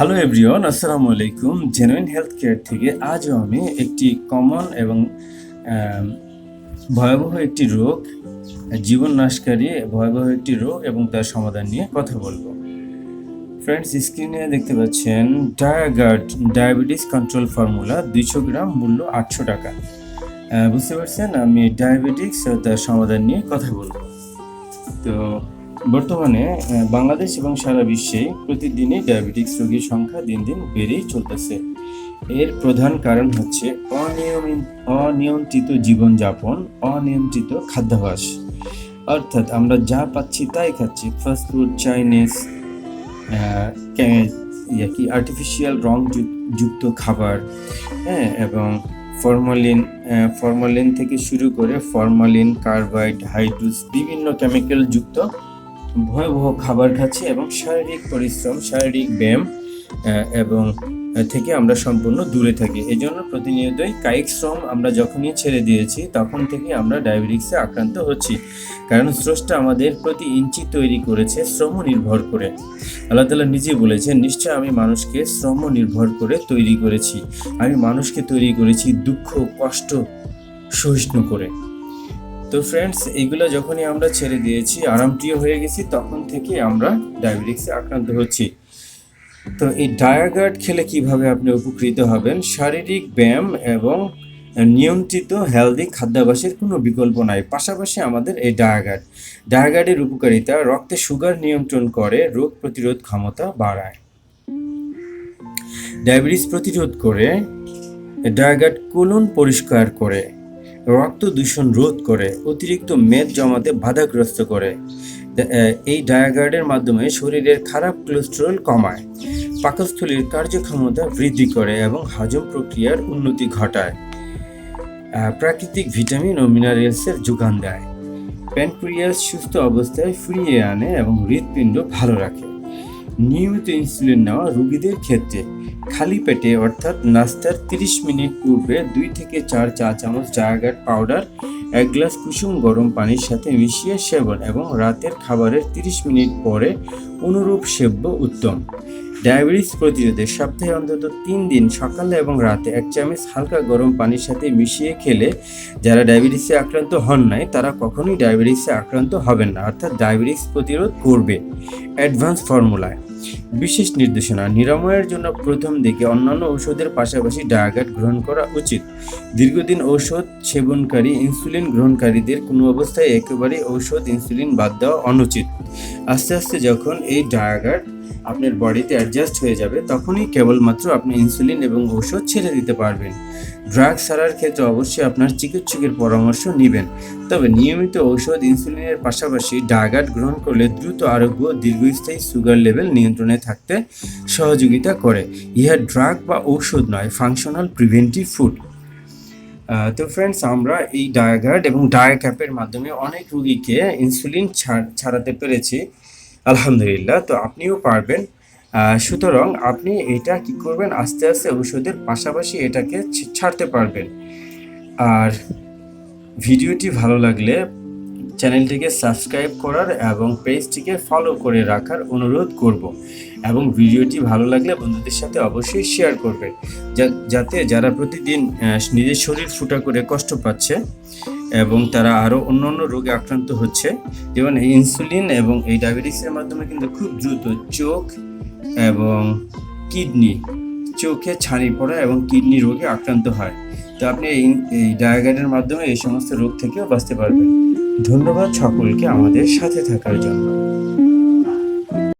Hello everyone আসসালামু আলাইকুম genuine health care থেকে আজও আমি একটি কমন এবং ভয়াবহ একটি রোগ, জীবন নাশকারী, ভয়াবহ একটি রোগ এবং তার সমাধান নিয়ে কথা বলব। ফ্রেন্ডস স্ক্রিনে দেখতে পাচ্ছেন ডায়াগার্ড ডায়াবেটিস কন্ট্রোল ফর্মুলা দুইশো গ্রাম মূল্য আটশো টাকা। বুঝতে পারছেন? আমি ডায়াবেটিক্স তার সমাধান নিয়ে কথা বলব। তো বর্তমানে বাংলাদেশ এবং সারা বিশ্বে প্রতিদিনই ডায়াবেটিক্স রোগীর সংখ্যা দিন দিন বেড়েই চলতেছে। এর প্রধান কারণ হচ্ছে অনিয়মিত অনিয়ন্ত্রিত জীবনযাপন, অনিয়ন্ত্রিত খাদ্যাভ্যাস অর্থাৎ আমরা যা পাচ্ছি তাই খাচ্ছি। ফাস্টফুড চাইনিজ কি আর্টিফিশিয়াল রং যুক- যুক্ত খাবার হ্যাঁ এবং ফরমালিন ফরমালিন থেকে শুরু করে ফরমালিন কার্বাইড হাইড্রোস বিভিন্ন কেমিক্যাল যুক্ত ভয়াবহ খাবার খাচ্ছি এবং শারীরিক পরিশ্রম, শারীরিক ব্যায়াম এবং থেকে আমরা সম্পূর্ণ দূরে থাকি। এই জন্য প্রতিনিয়তই কায়িক শ্রম আমরা যখনই ছেড়ে দিয়েছি, তখন থেকে আমরা ডায়াবেটিক্সে আক্রান্ত হচ্ছি। কারণ স্রষ্টা আমাদের প্রতি ইঞ্চি তৈরি করেছে শ্রম নির্ভর করে। আল্লাহ তালা নিজে বলেছেন, নিশ্চয় আমি মানুষকে শ্রম নির্ভর করে তৈরি করেছি। আমি মানুষকে তৈরি করেছি দুঃখ, কষ্ট, সহিষ্ণু করে। তো ফ্রেন্ডস এগুলো যখনই আমরা ছেড়ে দিয়েছি, আরামপ্রিয় হয়ে গেছি, তখন থেকে আমরা ডায়াবেটিক্সে আক্রান্ত হচ্ছি। তো এই ডায়াগার্ড খেলে কীভাবে আপনি উপকৃত হবেন? শারীরিক ব্যায়াম এবং নিয়ন্ত্রিত হেলদি খাদ্যাভ্যাসের কোনো বিকল্প নাই। পাশাপাশি আমাদের এই ডায়াগার্ড ডায়াগার্ডের উপকারিতা, রক্তে সুগার নিয়ন্ত্রণ করে, রোগ প্রতিরোধ ক্ষমতা বাড়ায়। ডায়াবেটিস প্রতিরোধ করে ডায়াগার্ড কোলন পরিষ্কার করে। রক্ত দূষণ রোধ করে, অতিরিক্ত মেদ জমাতে বাধাগ্রস্ত করে। এই ডায়াগার্ডের মাধ্যমে শরীরের খারাপ কোলেস্টেরল কমায়। পাকস্থলীর কার্যক্ষমতা বৃদ্ধি করে এবং হজম প্রক্রিয়ার উন্নতি ঘটায়। প্রাকৃতিক ভিটামিন ও মিনারেলসের যোগান দেয়। প্যানক্রিয়াস সুস্থ অবস্থায় ফিরিয়ে আনে এবং হৃৎপিণ্ড ভালো রাখে। নিয়মিত ইনসুলিন নেওয়া রুগীদের ক্ষেত্রে খালি পেটে অর্থাৎ নাস্তার 30 মিনিট পূর্বে দুই থেকে চার চা চামচ জায়গার পাউডার এক গ্লাস কুসুম গরম পানির সাথে মিশিয়ে সেবন এবং রাতের খাবারের 30 মিনিট পরে অনুরূপ সেব্য উত্তম। ডায়াবেটিস প্রতিরোধে সপ্তাহে অন্তত তিন দিন সকালে এবং রাতে এক চামচ হালকা গরম পানির সাথে মিশিয়ে খেলে যারা ডায়াবেটিসে আক্রান্ত হন নাই, তারা কখনোই ডায়াবেটিসে আক্রান্ত হবেন না। অর্থাৎ ডায়াবেটিস প্রতিরোধ করবে। অ্যাডভান্স ফর্মুলায়। বিশেষ নির্দেশনা, নিরাময়ের জন্য প্রথম দিকে অন্যান্য ঔষধের পাশাপাশি ডায়াগাট গ্রহণ করা উচিত। দীর্ঘদিন ঔষধ সেবনকারী, ইনসুলিন গ্রহণকারীদের কোনো অবস্থায় একেবারে ঔষধ, ইনসুলিন বাদ দেওয়া অনুচিত। আস্তে আস্তে যখন এই ডায়াগাট আপনার বডিতে অ্যাডজাস্ট হয়ে যাবে, তখনই কেবলমাত্র আপনি ইনসুলিন এবং ঔষধ ছেড়ে দিতে পারবেন। ড্রাগ ছাড়ার ক্ষেত্রে অবশ্যই আপনার চিকিৎসকের পরামর্শ নেবেন। তবে নিয়মিত ঔষধ ইনসুলিনের পাশাপাশি ডায়াগাট গ্রহণ করলে দ্রুত আরোগ্য, দীর্ঘস্থায়ী সুগার লেভেল নিয়ন্ত্রণে থাকতে সহযোগিতা করে। ইহা ড্রাগ বা ঔষধ নয় ফাংশনাল প্রিভেন্টিভ ফুড তো ফ্রেন্ডস আমরা এই ডায়াগার্ড এবং ডায়াক্যাপের মাধ্যমে অনেক রুগীকে ইনসুলিন ছাড়- ছাড়াতে পেরেছি। আলহামদুলিল্লাহ, তো আপনিও পারবেন। সুতরাং আপনি এটা কি করবেন? আস্তে আস্তে ওষুধের পাশাপাশি এটাকে ছাড়তে পারবেন। আর ভিডিওটি ভালো লাগলে চ্যানেলটিকে সাবস্ক্রাইব করার এবং পেজটিকে ফলো করে রাখার অনুরোধ করব এবং ভিডিওটি ভালো লাগলে বন্ধুদের সাথে অবশ্যই শেয়ার করবেন। যাতে যারা প্রতিদিন নিজের শরীর ফুটা করে কষ্ট পাচ্ছে এবং তারা আরও অন্য অন্য রোগে আক্রান্ত হচ্ছে। যেমন এই ইনসুলিন এবং এই ডায়াবেটিসের মাধ্যমে কিন্তু খুব দ্রুত চোখ এবং কিডনি চোখে ছানি পড়া এবং কিডনি রোগে আক্রান্ত হয়। তো আপনি এই ডায়াগার্ডের মাধ্যমে এই সমস্ত রোগ থেকেও বাঁচতে পারবেন। ধন্যবাদ সকলকে আমাদের সাথে থাকার জন্য।